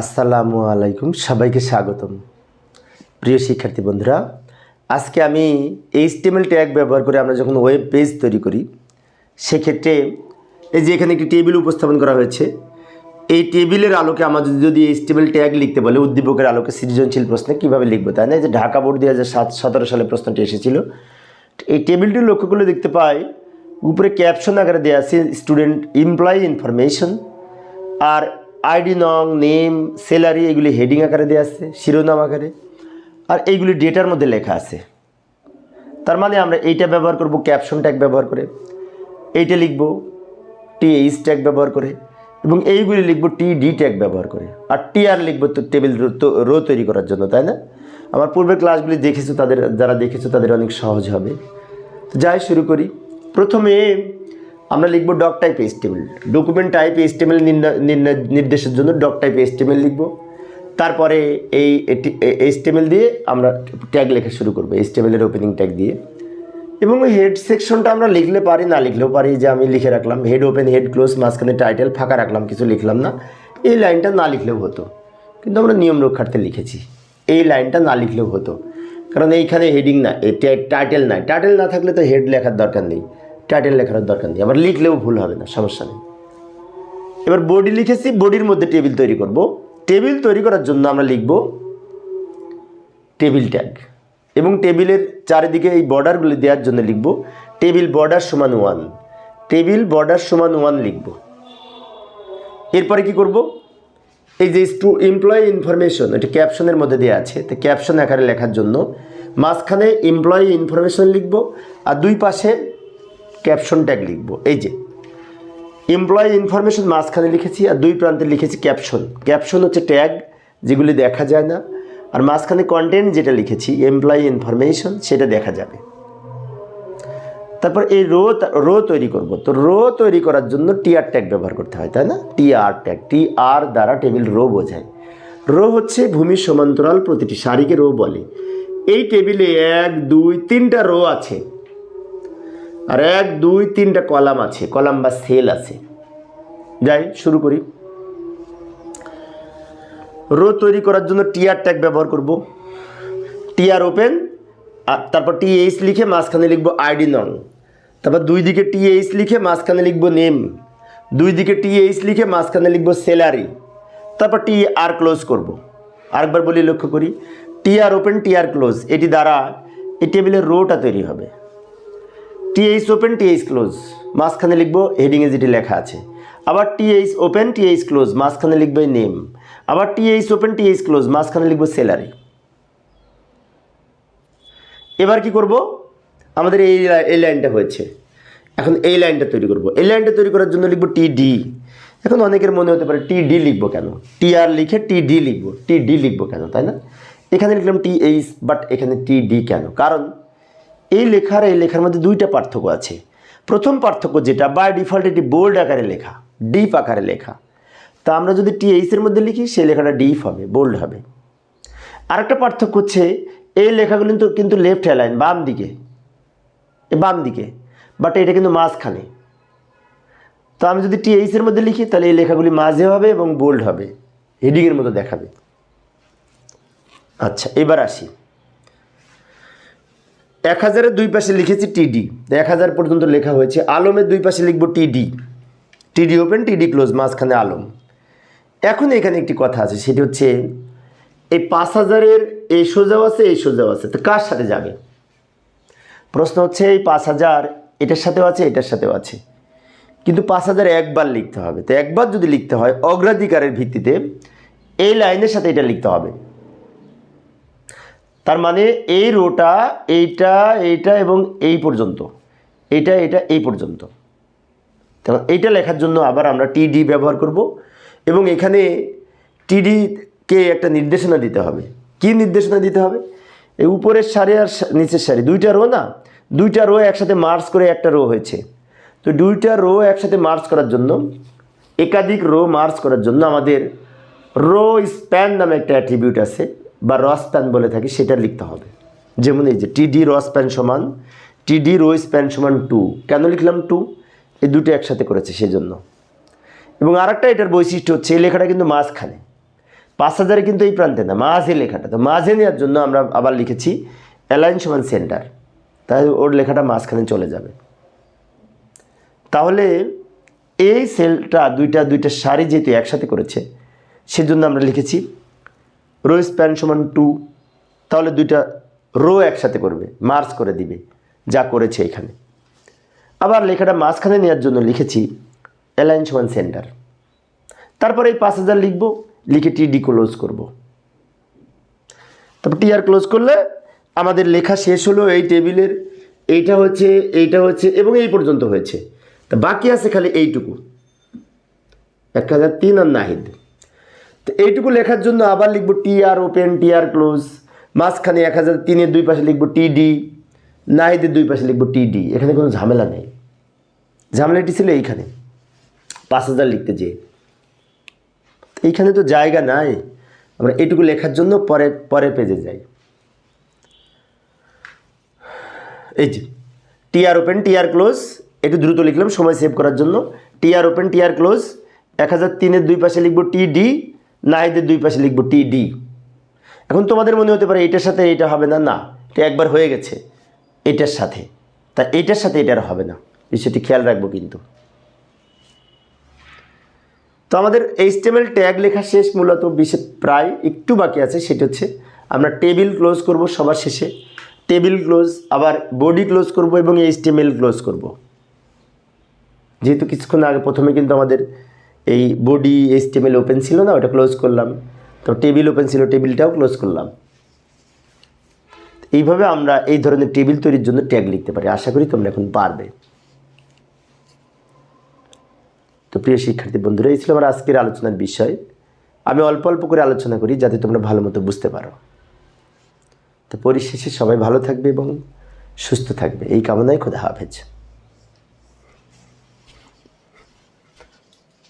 আসসালামু আলাইকুম, সবাইকে স্বাগতম। প্রিয় শিক্ষার্থী বন্ধুরা, আজকে আমি এইচটিএমএল ট্যাগ ব্যবহার করে আমরা যখন ওয়েব পেজ তৈরি করি, সেক্ষেত্রে এই যে এখানে একটি টেবিল উপস্থাপন করা হয়েছে, এই টেবিলের আলোকে আমাদের যদি এইচটিএমএল ট্যাগ লিখতে বলে, উদ্দীপকের আলোকে সৃজনশীল প্রশ্নে কীভাবে লিখব তাই না? যে ঢাকা বোর্ড দুই হাজার সাত সতেরো সালে প্রশ্নটি এসেছিল। এই টেবিলটি লক্ষ্য করলে দেখতে পাই, উপরে ক্যাপশন আকারে দেওয়া আছে স্টুডেন্ট এমপ্লয়ি ইনফরমেশন আর আইডি, নং, নেম, স্যালারি, এগুলি হেডিং আকারে দেওয়া আছে, শিরোনাম আকারে। আর এইগুলি ডেটার মধ্যে লেখা আছে। তার মানে আমরা এইটা ব্যবহার করব, ক্যাপশন ট্যাগ ব্যবহার করে। এইটা লিখব, টি, এইচ ট্যাগ ব্যবহার করে। এবং এইগুলি লিখব, টি, ডি ট্যাগ ব্যবহার করে। আর টি আর লিখব তো টেবিল রো তৈরি করার জন্য, তাই না? আমার পূর্বের ক্লাসগুলি দেখেছ, তাদের, যারা দেখেছ, তাদের অনেক সহজ হবে। তো যাই, শুরু করি। প্রথমে আমরা লিখব doc type HTML document type HTML নির্দেশের জন্য ডক টাইপ এইচটিএমএল লিখব। তারপরে এই এইচটিএমএল দিয়ে আমরা ট্যাগ লেখা শুরু করব এইচটিএমএলের ওপেনিং ট্যাগ দিয়ে। এবং হেড সেকশনটা আমরা লিখলে পারি, না লিখলেও পারি যে আমি লিখে রাখলাম হেড ওপেন হেড ক্লোজ মাঝখানে টাইটেল ফাঁকা রাখলাম, কিছু লিখলাম না। এই লাইনটা না লিখলেও হতো। কিন্তু আমরা নিয়ম রক্ষার্থে লিখেছি। এই লাইনটা না লিখলেও হতো। কারণ এইখানে হেডিং না টাইটেল নাই। টাইটেল না থাকলে তো হেড লেখার দরকার নেই। টাইটেল লেখার দরকার নেই, আবার লিখলেও ভুল হবে না, সমস্যা নেই। এবার বডি লিখেছি বডির মধ্যে টেবিল তৈরি করব। টেবিল তৈরি করার জন্য আমরা লিখব টেবিল ট্যাগ এবং টেবিলের চারিদিকে এই বর্ডারগুলি দেওয়ার জন্য লিখব টেবিল বর্ডার সমান ওয়ান টেবিল বর্ডার সমান ওয়ান লিখব। এরপরে কি করব? এই যে স্টু এমপ্লয়ি ইনফরমেশন এটা ক্যাপশনের মধ্যে দেওয়া আছে, তো ক্যাপশন আকারে লেখার জন্য মাঝখানে এমপ্লয়ি ইনফরমেশন লিখব, আর দুই পাশে ক্যাপশন ট্যাগ লিখব। এই যে এমপ্লয়ি ইনফরমেশন মাঝখানে লিখেছি আর দুই প্রান্তে লিখেছি ক্যাপশন ক্যাপশন হচ্ছে ট্যাগ যেগুলি দেখা যায় না। আর মাঝখানে কন্টেন্ট যেটা লিখেছি এমপ্লয়ি ইনফরমেশন সেটা দেখা যাবে। তারপর এই রো রো তৈরি করব। তো রো তৈরি করার জন্য টিআর ট্যাগ ব্যবহার করতে হয়, তাই না? টিআর ট্যাগ টি আর দ্বারা টেবিল রো বোঝায়। রো হচ্ছে ভূমির সমান্তরাল প্রতিটি সারিকে রো বলে। এই টেবিলে এক, দুই, তিনটা রো আছে। আর এক, দুই, তিনটা কলাম আছে, কলাম বা সেল আছে। যাই, শুরু করি। রো তৈরি করার জন্য টিআর ট্যাগ ব্যবহার করব। টিআর ওপেন, আর তারপর টিএইচ লিখে মাঝখানে লিখব আইডি নং। তারপর দুই দিকে টিএইচ লিখে মাঝখানে লিখব নেম। দুই দিকে টিএইচ লিখে মাঝখানে লিখব স্যালারি। তারপর টি আর ক্লোজ করব। আরেকবার বলি লক্ষ্য করি টি আর ওপেন টি আর ক্লোজ। এটি দ্বারা এই টেবিলের রোটা তৈরি হবে। TH open, TH close. মাঝখানে লিখব হেডিংয়ে যেটি লেখা আছে। আবার টিএইচ ওপেন, টিএইচ ক্লোজ, মাঝখানে লিখব নেম। আবার টিএইচ ওপেন, টিএইচ ক্লোজ, মাঝখানে লিখব স্যালারি। এবার কি করব? আমাদের এই এই লাইনটা হয়েছে। এখন এই লাইনটা তৈরি করব। এই লাইনটা তৈরি করার জন্য লিখব টি ডি এখন অনেকের মনে হতে পারে টি ডি লিখব কেন? টি আর লিখে টি ডি লিখব। টি ডি লিখব কেন, তাই না? এখানে লিখলাম টি এইচ বাট এখানে টি ডি কেন? কারণ এই লেখার এই লেখার মধ্যে দুইটা পার্থক্য আছে। প্রথম পার্থক্য যেটা বাই ডিফল্ট এটি বোল্ড আকারে লেখা ডিপ আকারে লেখা। তা আমরা যদি টি এইচের মধ্যে লিখি, সেই লেখাটা ডিপ হবে বোল্ড হবে। আরেকটা পার্থক্য হচ্ছে, এই লেখাগুলো কিন্তু কিন্তু লেফট অ্যালাইন বাম দিকে। এ বাম দিকে বাট এটা কিন্তু মাঝখানে। তো আমি যদি টি এইচের মধ্যে লিখি, তাহলে এই লেখাগুলি মাঝে হবে এবং বোল্ড হবে। হেডিংয়ের মতো দেখাবে। আচ্ছা এবার আসি। এক হাজারের দুই পাশে লিখেছি টিডি এক হাজার পর্যন্ত লেখা হয়েছে। আলমের দুই পাশে লিখব টিডি টিডি ওপেন টিডি ক্লোজ মাঝখানে আলম। এখন এখানে একটি কথা আছে, সেটি হচ্ছে, এই পাঁচ হাজারের এই সোজাও আছে, এই সোজাও আছে। তো কার সাথে যাবে? প্রশ্ন হচ্ছে, এই পাঁচ হাজার এটার সাথেও আছে, এটার সাথেও আছে। কিন্তু পাঁচ হাজার একবার লিখতে হবে। তো একবার যদি লিখতে হয়, অগ্রাধিকারের ভিত্তিতে এই লাইনের সাথে এটা লিখতে হবে। তার মানে এই রোটা এইটা এইটা এবং এই পর্যন্ত। এইটা এটা এই পর্যন্ত। এইটা লেখার জন্য আবার আমরা টিডি ব্যবহার করব এবং এখানে টিডিকে একটা নির্দেশনা দিতে হবে। কি নির্দেশনা দিতে হবে? এই উপরের সারি আর নিচের সারি। দুইটা রো না? দুইটা রো একসাথে মার্চ করে একটা রো হয়েছে। তো দুইটা রো একসাথে মার্চ করার জন্য, একাধিক রো মার্চ করার জন্য আমাদের রো স্প্যান নামে একটা অ্যাট্রিবিউট আছে। বা র স্প্যান বলে থাকি, সেটা লিখতে হবে। যেমন এই যে টিডি র স্প্যান সমান টিডি রো প্যান সমান টু। কেন লিখলাম টু? এই দুটো একসাথে করেছে সেজন্য। এবং আরেকটা এটার বৈশিষ্ট্য হচ্ছে, এই লেখাটা কিন্তু মাঝখানে। পাঁচ হাজারে কিন্তু এই প্রান্তে না, মাঝে লেখাটা। তো মাঝে নেওয়ার জন্য আমরা আবার লিখেছি, অ্যালাইন সমান সেন্টার। তাই ওর লেখাটা মাঝখানে চলে যাবে। তাহলে এই সেলটা, দুইটা দুইটা সারি যেহেতু একসাথে করেছে, সেজন্য আমরা লিখেছি রো স্প্যান সমান টু, তাহলে দুইটা রো একসাথে করবে মার্চ করে দিবে, যা করেছে এখানে। আবার লেখাটা মাঝখানে নেওয়ার জন্য লিখেছি অ্যালাইন সমান সেন্টার। তারপরে এই পাঁচ হাজার লিখব, লিখে টি ডি ক্লোজ করব। তারপর টি আর ক্লোজ করলে আমাদের লেখা শেষ হলো এই টেবিলের, এইটা হচ্ছে এইটা হচ্ছে, এবং এই পর্যন্ত হয়েছে। তা বাকি আছে খালি এইটুকু। এক হাজার তিন আর নাহিদ। তো এইটুকু লেখার জন্য আবার লিখব টি আর ওপেন টি আর ক্লোজ মাঝখানে এক হাজার, তিনের দুই পাশে লিখব টি ডি নাহিদের দুই পাশে লিখব টি ডি এখানে কোনো ঝামেলা নেই। ঝামেলাটি ছিল এইখানে। পাঁচ হাজার লিখতে যেয়ে। এইখানে তো জায়গা নাই। আমরা এটুকু লেখার জন্য পরে, পরের পেজে যাই। এই যে টিআর ওপেন টিআর ক্লোজ একটু দ্রুত লিখলাম, সময় সেভ করার জন্য। টিআর ওপেন টিআর ক্লোজ এক হাজার, তিনের দুই পাশে লিখব টি ডি নাইদের দুই পাশে লিখব টি ডি এখন তোমাদের মনে হতে পারে এটার সাথে এটা হবে না না, এটা একবার হয়ে গেছে, এটার সাথে। তা এটার সাথে এটার হবে না। বিষয়টি খেয়াল রাখব কিন্তু। তো আমাদের এইচটিএমএল ট্যাগ লেখা শেষ, মূলত বিশেষ প্রায় একটু বাকি আছে, সেটা হচ্ছে আমরা টেবিল ক্লোজ করব সবার শেষে। টেবিল ক্লোজ, আবার বডি ক্লোজ করব এবং এইচটিএমএল ক্লোজ করব। যেহেতু কিছুক্ষণ আগে প্রথমে কিন্তু আমাদের এই বডি এইচটিএমএল ওপেন ছিল না, ওটা ক্লোজ করলাম। তো টেবিল ওপেন ছিল টেবিলটাও ক্লোজ করলাম। এইভাবে আমরা এই ধরনের টেবিল তৈরির জন্য ট্যাগ লিখতে পারি। আশা করি তোমরা এখন পারবে। তো প্রিয় শিক্ষার্থী বন্ধুরা, এই ছিল আমার আজকের আলোচনার বিষয়। আমি অল্প অল্প করে আলোচনা করি যাতে তোমরা ভালো মতো বুঝতে পারো। তো পরিশেষে সবাই ভালো থাকবে এবং সুস্থ থাকবে। এই কামনায় খোদা হাফেজ।